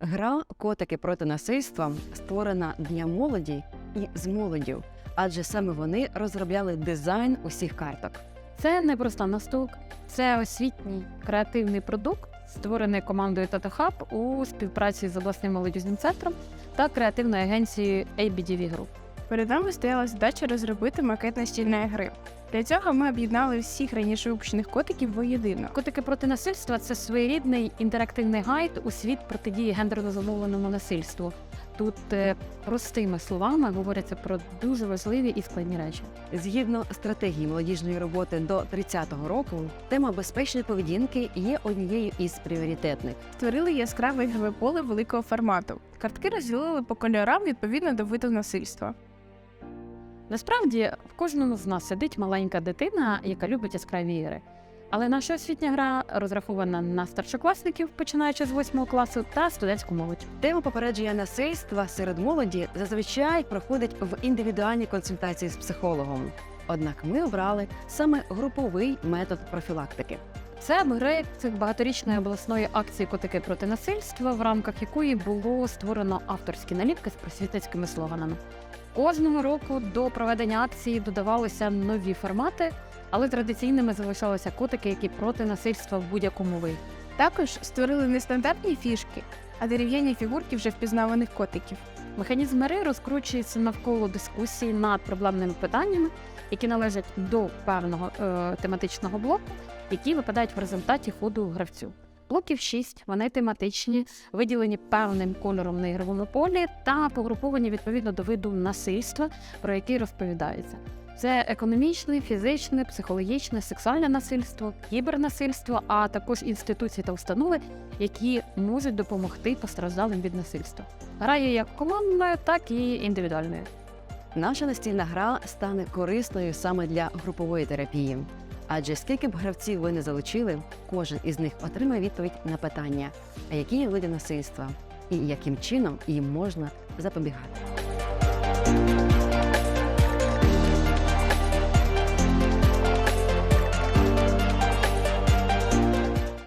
Гра Котики проти насильства створена для молоді і з молоддю, адже саме вони розробляли дизайн усіх карток. Це не просто настук, це освітній креативний продукт, створений командою TatoHub у співпраці з обласним молодіжним центром та креативною агенцією ABDV Group. Перед нами стояла задача розробити макет настільної гри. Для цього ми об'єднали всіх раніше випущених котиків воєдино. Котики проти насильства це своєрідний інтерактивний гайд у світ протидії гендерно замовленому насильству. Тут е, простими словами говоряться про дуже важливі і складні речі. Згідно стратегії молодіжної роботи до 30-го року, тема безпечної поведінки є однією із пріоритетних. Створили яскраве ігрове поле великого формату. Картки розділили по кольорам відповідно до виду насильства. Насправді в кожному з нас сидить маленька дитина, яка любить яскраві ігри. Але наша освітня гра розрахована на старшокласників, починаючи з 8 класу, та студентську молодь. Тема попередження насильства серед молоді зазвичай проходить в індивідуальній консультації з психологом. Однак ми обрали саме груповий метод профілактики. Це проект багаторічної обласної акції Котики проти насильства, в рамках якої було створено авторські наліпки з просвітницькими слоганами. Кожного року до проведення акції додавалися нові формати, але традиційними залишалися котики, які проти насильства в будь-якому виді. Також створили не стандартні фішки, а дерев'яні фігурки вже впізнаваних котиків. Механізм гри розкручується навколо дискусії над проблемними питаннями, які належать до певного е, тематичного блоку, які випадають в результаті ходу гравцю. Блоків 6, вони тематичні, виділені певним кольором на ігровому полі та погруповані відповідно до виду насильства, про який розповідається. Це економічне, фізичне, психологічне, сексуальне насильство, кібернасильство, а також інституції та установи, які можуть допомогти постраждалим від насильства. Гра є як командною, так і індивідуальною. Наша настільна гра стане корисною саме для групової терапії. Адже скільки б гравців ви не залучили, кожен із них отримає відповідь на питання, а які є види насильства і яким чином їм можна запобігати.